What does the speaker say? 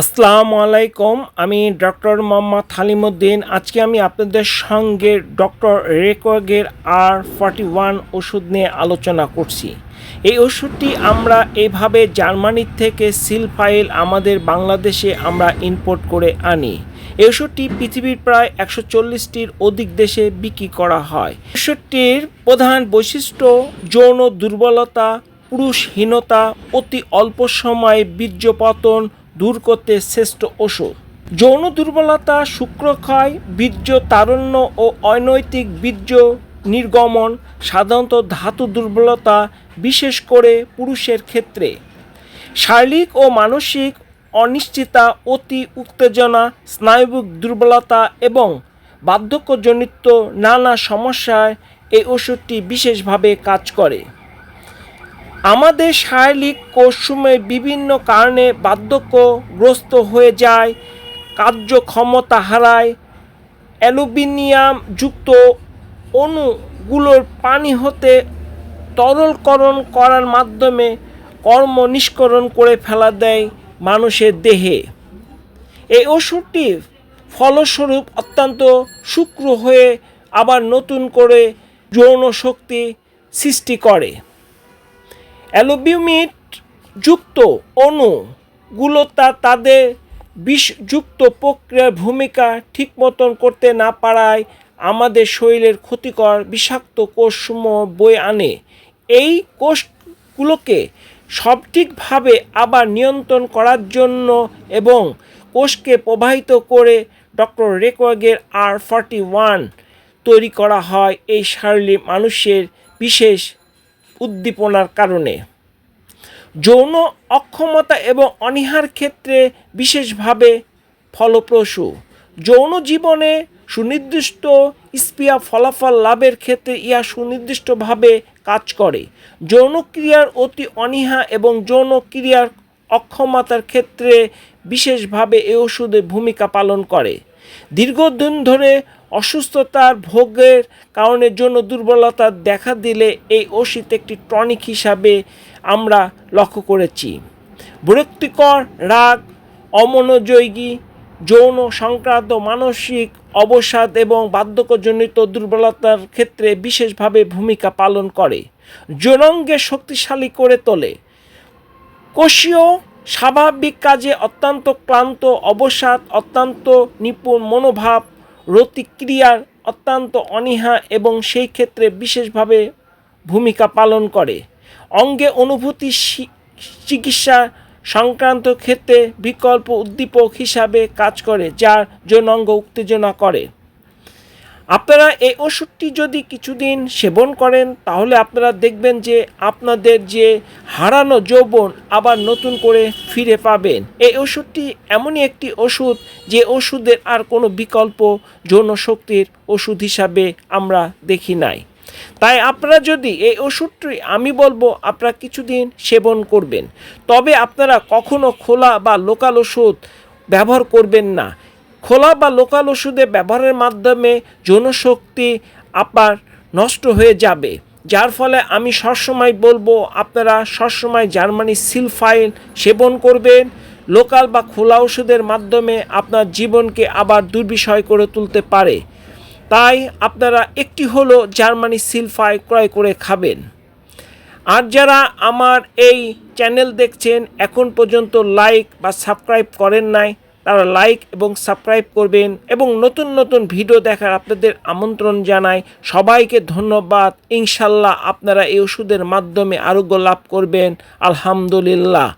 আসসালামু আলাইকুম, আমি ডক্টর মোহাম্মদ হালিমুদ্দিন। আজকে আমি আপনাদের সঙ্গে ডক্টর রেকোয়াগের আর ফর্টি ওয়ান ওষুধ নিয়ে আলোচনা করছি। এই ওষুধটি আমরা এভাবে জার্মানির থেকে সিল ফাইল আমাদের বাংলাদেশে আমরা ইম্পোর্ট করে আনি। এই ওষুধটি পৃথিবীর প্রায় একশো চল্লিশটির অধিক দেশে বিক্রি করা হয়। ওষুধটির প্রধান বৈশিষ্ট্য যৌন দুর্বলতা, পুরুষহীনতা, অতি অল্প সময়ে বীর্যপতন দূর করতে শ্রেষ্ঠ ওষুধ। যৌন দুর্বলতা, শুক্রক্ষয়, বীর্য তারণ্য ও অনৈতিক বীর্য নির্গমন, সাধারণত ধাতু দুর্বলতা, বিশেষ করে পুরুষের ক্ষেত্রে। শারীরিক ও মানসিক অনিশ্চিতা অতি উত্তেজনা, স্নায়ুবিক দুর্বলতা এবং বার্ধক্যজনিত নানা সমস্যায় এই ওষুধটি বিশেষভাবে কাজ করে। আমাদের শারীরিক কোষসমূহে বিভিন্ন কারণে বার্ধক্যগ্রস্ত হয়ে যায়, কার্যক্ষমতা হারায়, অ্যালুমিনিয়াম যুক্ত অণুগুলোর পানি হতে তরলকরণ করার মাধ্যমে কর্ম নিষ্করণ করে ফেলা দেয় মানুষের দেহে। এই ওষুধটি ফলস্বরূপ অত্যন্ত শুক্র হয়ে আবার নতুন করে যৌন শক্তি সৃষ্টি করে। অ্যালুমিউমিট যুক্ত অণুগুলো তা তাদের বিষযুক্ত প্রক্রিয়ার ভূমিকা ঠিক মতন করতে না পারায় আমাদের শরীরের ক্ষতিকর বিষাক্ত কোষসমূহ বয়ে আনে। এই কোষগুলোকে সঠিকভাবে আবার নিয়ন্ত্রণ করার জন্য এবং কোষকে প্রবাহিত করে ডক্টর রেকওয়াগের আর ফর্টি ওয়ান তৈরি করা হয়। এই শারীরিক মানুষের বিশেষ উদ্দীপনার কারণে। যৌন অক্ষমতা এবং অনীহার ক্ষেত্রে বিশেষভাবে ফলপ্রসূ। যৌন জীবনে সুনির্দিষ্ট স্পিয়া ফলাফল লাভের ক্ষেত্রে ইহা সুনির্দিষ্টভাবে কাজ করে। যৌন ক্রিয়ার অতি অনীহা এবং যৌন ক্রিয়ার অক্ষমতার ক্ষেত্রে বিশেষভাবে এ ওষুধের ভূমিকা পালন করে। দীর্ঘদিন ধরে অসুস্থতার ভোগের কারণের জন্য দুর্বলতা দেখা দিলে এই ওষুধ একটি টনিক হিসাবে আমরা লক্ষ্য করেছি। বিরক্তিকর রাগ, অমনোযোগী, যৌন সংক্রান্ত মানসিক অবসাদ এবং বার্ধক্যজনিত দুর্বলতার ক্ষেত্রে বিশেষভাবে ভূমিকা পালন করে। যৌনাঙ্গে শক্তিশালী করে তোলে। কোষীয় স্বাভাবিক কাজে অত্যন্ত ক্লান্ত, অবসাদ, অত্যন্ত নিপুণ মনোভাব, রতিক্রিয়ার অত্যন্ত অনীহা এবং সেই ক্ষেত্রে বিশেষভাবে ভূমিকা পালন করে। অঙ্গে অনুভূতি চিকিৎসা সংক্রান্ত ক্ষেত্রে বিকল্প উদ্দীপক হিসাবে কাজ করে, যার যৌনাঙ্গ উত্তেজনা করে। আপনারা এই ওষুধটি যদি কিছুদিন সেবন করেন, তাহলে আপনারা দেখবেন যে আপনাদের যে হারানো যৌবন আবার নতুন করে ফিরে পাবেন। এই ওষুধটি এমনই একটি ওষুধ যে ওষুধের আর কোনো বিকল্প যৌন শক্তির ওষুধ হিসাবে আমরা দেখি নাই। তাই আপনারা যদি এই ওষুধটি, আমি বলব, আপনারা কিছুদিন সেবন করবেন। তবে আপনারা কখনো খোলা বা লোকাল ওষুধ ব্যবহার করবেন না। খোলা বা লোকাল ওষুধে ব্যবহারের মাধ্যমে যৌনশক্তি আপনার নষ্ট হয়ে যাবে, যার ফলে আমি সবসময় বলব, আপনারা সবসময় জার্মানি সিলফাইল সেবন করবেন। লোকাল বা খোলা ওষুধের মাধ্যমে আপনার জীবনকে আবার দুর্বিষয় করে তুলতে পারে। তাই আপনারা একটি হলো জার্মানি সিলফাই ক্রয় করে খাবেন। আর যারা আমার এই চ্যানেল দেখছেন, এখন পর্যন্ত লাইক বা সাবস্ক্রাইব করেন নাই তারা লাইক এবং সাবস্ক্রাইব করবেন এবং নতুন নতুন ভিডিও দেখার আপনাদের আমন্ত্রণ জানাই। সবাইকে ধন্যবাদ। ইনশাল্লাহ আপনারা এই ওষুধের মাধ্যমে আরোগ্য লাভ করবেন। আলহামদুলিল্লাহ।